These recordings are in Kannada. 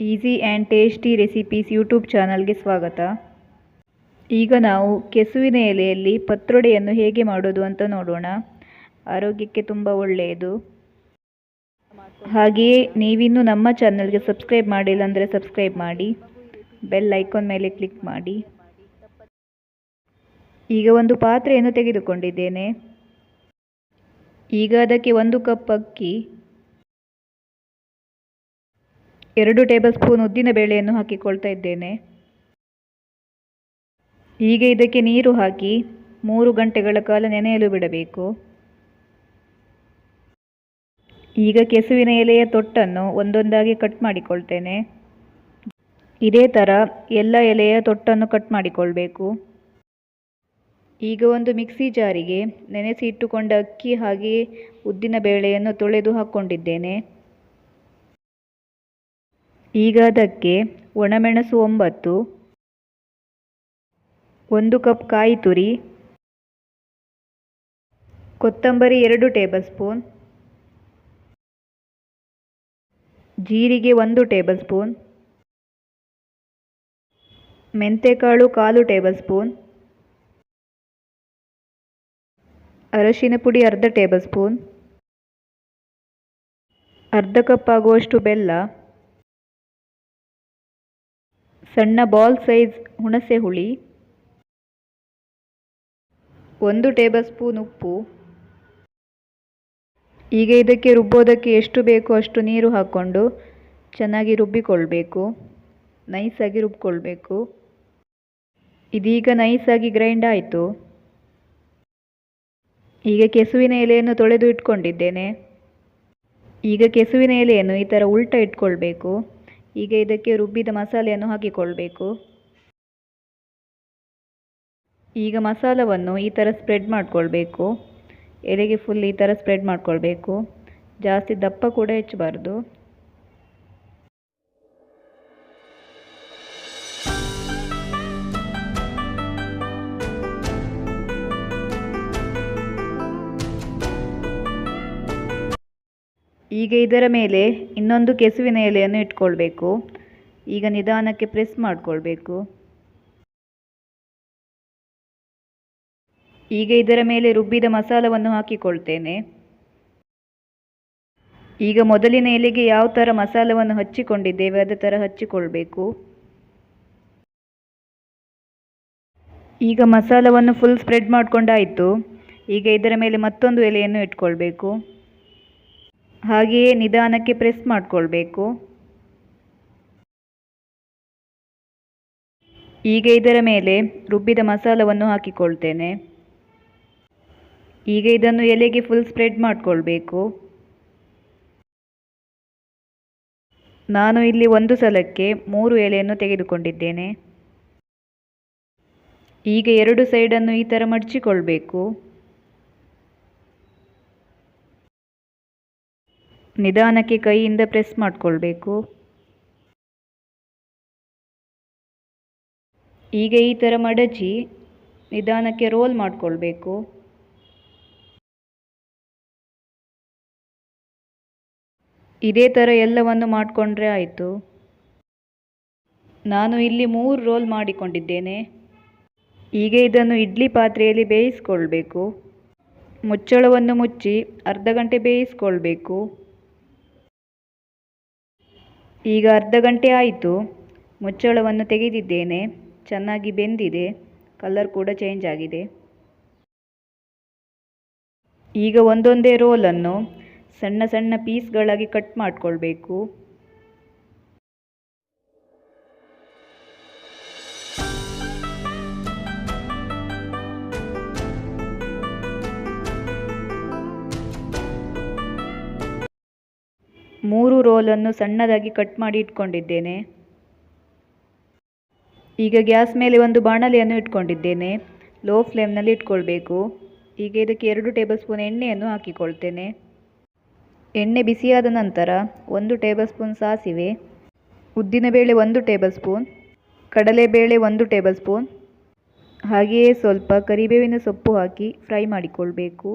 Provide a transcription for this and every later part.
Easy and tasty recipes YouTube ಚಾನಲ್ಗೆ ಸ್ವಾಗತ. ಈಗ ನಾವು ಕೆಸುವಿನ ಎಲೆಯಲ್ಲಿ ಪತ್ರೊಡೆಯನ್ನು ಹೇಗೆ ಮಾಡೋದು ಅಂತ ನೋಡೋಣ. ಆರೋಗ್ಯಕ್ಕೆ ತುಂಬ ಒಳ್ಳೆಯದು. ಹಾಗೆಯೇ ನೀವಿನ್ನೂ ನಮ್ಮ ಚಾನಲ್ಗೆ ಸಬ್ಸ್ಕ್ರೈಬ್ ಮಾಡಿಲ್ಲ ಅಂದರೆ ಸಬ್ಸ್ಕ್ರೈಬ್ ಮಾಡಿ. ಬೆಲ್ ಐಕಾನ್ ಮೇಲೆ ಕ್ಲಿಕ್ ಮಾಡಿ. ಈಗ ಒಂದು ಪಾತ್ರೆಯನ್ನು ತೆಗೆದುಕೊಂಡಿದ್ದೇನೆ. ಈಗ ಅದಕ್ಕೆ ಒಂದು ಕಪ್ ಅಕ್ಕಿ ಎರಡು ಟೇಬಲ್ ಸ್ಪೂನ್ ಉದ್ದಿನ ಬೇಳೆಯನ್ನು ಹಾಕಿಕೊಳ್ತಾ ಇದ್ದೇನೆ. ಈಗ ಇದಕ್ಕೆ ನೀರು ಹಾಕಿ ಮೂರು ಗಂಟೆಗಳ ಕಾಲ ನೆನೆಯಲು ಬಿಡಬೇಕು. ಈಗ ಕೆಸುವಿನ ಎಲೆಯ ತೊಟ್ಟನ್ನು ಒಂದೊಂದಾಗಿ ಕಟ್ ಮಾಡಿಕೊಳ್ತೇನೆ. ಇದೇ ಥರ ಎಲ್ಲ ಎಲೆಯ ತೊಟ್ಟನ್ನು ಕಟ್ ಮಾಡಿಕೊಳ್ಬೇಕು. ಈಗ ಒಂದು ಮಿಕ್ಸಿ ಜಾರಿಗೆ ನೆನೆಸಿ ಇಟ್ಟುಕೊಂಡ ಅಕ್ಕಿ ಹಾಗೆಯೇ ಉದ್ದಿನ ಬೇಳೆಯನ್ನು ತೊಳೆದು ಹಾಕ್ಕೊಂಡಿದ್ದೇನೆ ಈಗ ಅದಕ್ಕೆ ಒಣಮೆಣಸು ಒಂಬತ್ತು ಒಂದು ಕಪ್ ಕಾಯಿ ತುರಿ, ಕೊತ್ತಂಬರಿ ಎರಡು ಟೇಬಲ್ ಸ್ಪೂನ್, ಜೀರಿಗೆ ಒಂದು ಟೇಬಲ್ ಸ್ಪೂನ್, ಮೆಂತೆಕಾಳು ಕಾಲು ಟೇಬಲ್ ಸ್ಪೂನ್, ಅರಶಿನ ಪುಡಿ ಅರ್ಧ ಟೇಬಲ್ ಸ್ಪೂನ್, ಅರ್ಧ ಕಪ್ ಆಗುವಷ್ಟು ಬೆಲ್ಲ ಸಣ್ಣ ಬಾಲ್ ಸೈಜ್ ಹುಣಸೆ ಹುಳಿ, ಒಂದು ಟೇಬಲ್ ಸ್ಪೂನ್ ಉಪ್ಪು. ಈಗ ಇದಕ್ಕೆ ರುಬ್ಬೋದಕ್ಕೆ ಎಷ್ಟು ಬೇಕೋ ಅಷ್ಟು ನೀರು ಹಾಕ್ಕೊಂಡು ಚೆನ್ನಾಗಿ ರುಬ್ಬಿಕೊಳ್ಬೇಕು. ನೈಸಾಗಿ ರುಬ್ಬಿಕೊಳ್ಬೇಕು ಇದೀಗ ನೈಸಾಗಿ ಗ್ರೈಂಡ್ ಆಯಿತು. ಈಗ ಕೆಸುವಿನ ಎಲೆಯನ್ನು ತೊಳೆದು ಇಟ್ಕೊಂಡಿದ್ದೇನೆ. ಈಗ ಕೆಸುವಿನ ಎಲೆಯನ್ನು ಈ ಥರ ಉಲ್ಟ ಇಟ್ಕೊಳ್ಬೇಕು. ಈಗ ಇದಕ್ಕೆ ರುಬ್ಬಿದ ಮಸಾಲೆಯನ್ನು ಹಾಕಿಕೊಳ್ಬೇಕು. ಈಗ ಮಸಾಲವನ್ನು ಈ ಥರ ಸ್ಪ್ರೆಡ್ ಮಾಡಿಕೊಳ್ಬೇಕು. ಎಲೆಗೆ ಫುಲ್ ಈ ಥರ ಸ್ಪ್ರೆಡ್ ಮಾಡಿಕೊಳ್ಬೇಕು. ಜಾಸ್ತಿ ದಪ್ಪ ಕೂಡ ಹೆಚ್ಚಬಾರ್ದು. ಈಗ ಇದರ ಮೇಲೆ ಇನ್ನೊಂದು ಕೆಸುವಿನ ಎಲೆಯನ್ನು ಇಟ್ಕೊಳ್ಬೇಕು. ಈಗ ನಿಧಾನಕ್ಕೆ ಪ್ರೆಸ್ ಮಾಡಿಕೊಳ್ಬೇಕು. ಈಗ ಇದರ ಮೇಲೆ ರುಬ್ಬಿದ ಮಸಾಲವನ್ನು ಹಾಕಿಕೊಳ್ತೇನೆ. ಈಗ ಮೊದಲಿನ ಎಲೆಗೆ ಯಾವ ಥರ ಮಸಾಲವನ್ನು ಹಚ್ಚಿಕೊಂಡಿದ್ದೇವೆ, ಅದೇ ಥರ ಹಚ್ಚಿಕೊಳ್ಬೇಕು. ಈಗ ಮಸಾಲವನ್ನು ಫುಲ್ ಸ್ಪ್ರೆಡ್ ಮಾಡಿಕೊಂಡಾಯಿತು. ಈಗ ಇದರ ಮೇಲೆ ಮತ್ತೊಂದು ಎಲೆಯನ್ನು ಇಟ್ಕೊಳ್ಬೇಕು. ಹಾಗೆಯೇ ನಿಧಾನಕ್ಕೆ ಪ್ರೆಸ್ ಮಾಡಿಕೊಳ್ಬೇಕು. ಈಗ ಇದರ ಮೇಲೆ ರುಬ್ಬಿದ ಮಸಾಲವನ್ನು ಹಾಕಿಕೊಳ್ತೇನೆ. ಈಗ ಇದನ್ನು ಎಲೆಗೆ ಫುಲ್ ಸ್ಪ್ರೆಡ್ ಮಾಡಿಕೊಳ್ಬೇಕು. ನಾನು ಇಲ್ಲಿ ಒಂದು ಸಲಕ್ಕೆ ಮೂರು ಎಲೆಯನ್ನು ತೆಗೆದುಕೊಂಡಿದ್ದೇನೆ. ಈಗ ಎರಡು ಸೈಡನ್ನು ಈ ಥರ ಮಡಚಿಕೊಳ್ಬೇಕು. ನಿಧಾನಕ್ಕೆ ಕೈಯಿಂದ ಪ್ರೆಸ್ ಮಾಡಿಕೊಳ್ಬೇಕು. ಈಗ ಈ ಥರ ಮಡಚಿ ನಿಧಾನಕ್ಕೆ ರೋಲ್ ಮಾಡಿಕೊಳ್ಬೇಕು. ಇದೇ ಥರ ಎಲ್ಲವನ್ನು ಮಾಡಿಕೊಂಡ್ರೆ ಆಯಿತು. ನಾನು ಇಲ್ಲಿ ಮೂರು ರೋಲ್ ಮಾಡಿಕೊಂಡಿದ್ದೇನೆ. ಈಗ ಇದನ್ನು ಇಡ್ಲಿ ಪಾತ್ರೆಯಲ್ಲಿ ಬೇಯಿಸ್ಕೊಳ್ಬೇಕು. ಮುಚ್ಚಳವನ್ನು ಮುಚ್ಚಿ ಅರ್ಧ ಗಂಟೆ ಬೇಯಿಸ್ಕೊಳ್ಬೇಕು. ಈಗ ಅರ್ಧ ಗಂಟೆ ಆಯಿತು. ಮುಚ್ಚಳವನ್ನು ತೆಗೆದಿದ್ದೇನೆ. ಚೆನ್ನಾಗಿ ಬೆಂದಿದೆ. ಕಲರ್ ಕೂಡ ಚೇಂಜ್ ಆಗಿದೆ. ಈಗ ಒಂದೊಂದೇ ರೋಲನ್ನು ಸಣ್ಣ ಸಣ್ಣ ಪೀಸ್ಗಳಾಗಿ ಕಟ್ ಮಾಡಿಕೊಳ್ಬೇಕು. ಮೂರು ರೋಲನ್ನು ಸಣ್ಣದಾಗಿ ಕಟ್ ಮಾಡಿ ಇಟ್ಕೊಂಡಿದ್ದೇನೆ. ಈಗ ಗ್ಯಾಸ್ ಮೇಲೆ ಒಂದು ಬಾಣಲೆಯನ್ನು ಇಟ್ಕೊಂಡಿದ್ದೇನೆ. ಲೋ ಫ್ಲೇಮ್ನಲ್ಲಿ ಇಟ್ಕೊಳ್ಬೇಕು. ಈಗ ಇದಕ್ಕೆ ಎರಡು ಟೇಬಲ್ ಸ್ಪೂನ್ ಎಣ್ಣೆಯನ್ನು ಹಾಕಿಕೊಳ್ತೇನೆ. ಎಣ್ಣೆ ಬಿಸಿಯಾದ ನಂತರ ಒಂದು ಟೇಬಲ್ ಸ್ಪೂನ್ ಸಾಸಿವೆ ಉದ್ದಿನಬೇಳೆ ಒಂದು ಟೇಬಲ್ ಸ್ಪೂನ್ ಕಡಲೆಬೇಳೆ ಒಂದು ಟೇಬಲ್ ಸ್ಪೂನ್, ಹಾಗೆಯೇ ಸ್ವಲ್ಪ ಕರಿಬೇವಿನ ಸೊಪ್ಪು ಹಾಕಿ ಫ್ರೈ ಮಾಡಿಕೊಳ್ಬೇಕು.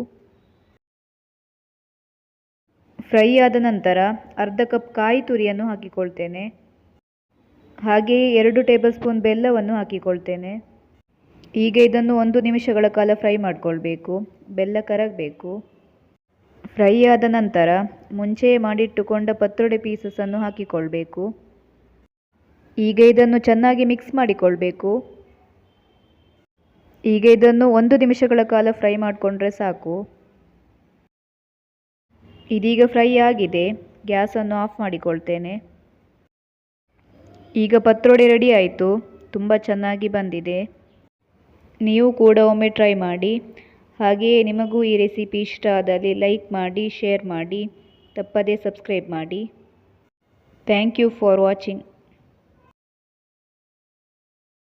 ಫ್ರೈ ಆದ ನಂತರ ಅರ್ಧ ಕಪ್ ಕಾಯಿ ತುರಿಯನ್ನು ಹಾಕಿಕೊಳ್ತೇನೆ. ಹಾಗೆಯೇ ಎರಡು ಟೇಬಲ್ ಸ್ಪೂನ್ ಬೆಲ್ಲವನ್ನು ಹಾಕಿಕೊಳ್ತೇನೆ. ಈಗ ಇದನ್ನು ಒಂದು ನಿಮಿಷಗಳ ಕಾಲ ಫ್ರೈ ಮಾಡಿಕೊಳ್ಬೇಕು. ಬೆಲ್ಲ ಕರಗಬೇಕು. ಫ್ರೈ ಆದ ನಂತರ ಮುಂಚೆಯೇ ಮಾಡಿಟ್ಟುಕೊಂಡ ಪತ್ರೊಡೆ ಪೀಸಸನ್ನು ಹಾಕಿಕೊಳ್ಬೇಕು. ಈಗ ಇದನ್ನು ಚೆನ್ನಾಗಿ ಮಿಕ್ಸ್ ಮಾಡಿಕೊಳ್ಬೇಕು. ಈಗ ಇದನ್ನು ಒಂದು ನಿಮಿಷಗಳ ಕಾಲ ಫ್ರೈ ಮಾಡಿಕೊಂಡ್ರೆ ಸಾಕು. ಇದೀಗ ಫ್ರೈ ಆಗಿದೆ. ಗ್ಯಾಸನ್ನು ಆಫ್ ಮಾಡಿಕೊಳ್ತೇನೆ. ಈಗ ಪತ್ರೊಡೆ ರೆಡಿ ಆಯಿತು. ತುಂಬ ಚೆನ್ನಾಗಿ ಬಂದಿದೆ. ನೀವು ಕೂಡ ಒಮ್ಮೆ ಟ್ರೈ ಮಾಡಿ. ಹಾಗೆಯೇ ನಿಮಗೂ ಈ ರೆಸಿಪಿ ಇಷ್ಟ ಆದಲ್ಲಿ ಲೈಕ್ ಮಾಡಿ ಶೇರ್ ಮಾಡಿ. ತಪ್ಪದೇ ಸಬ್ಸ್ಕ್ರೈಬ್ ಮಾಡಿ. Thank you for watching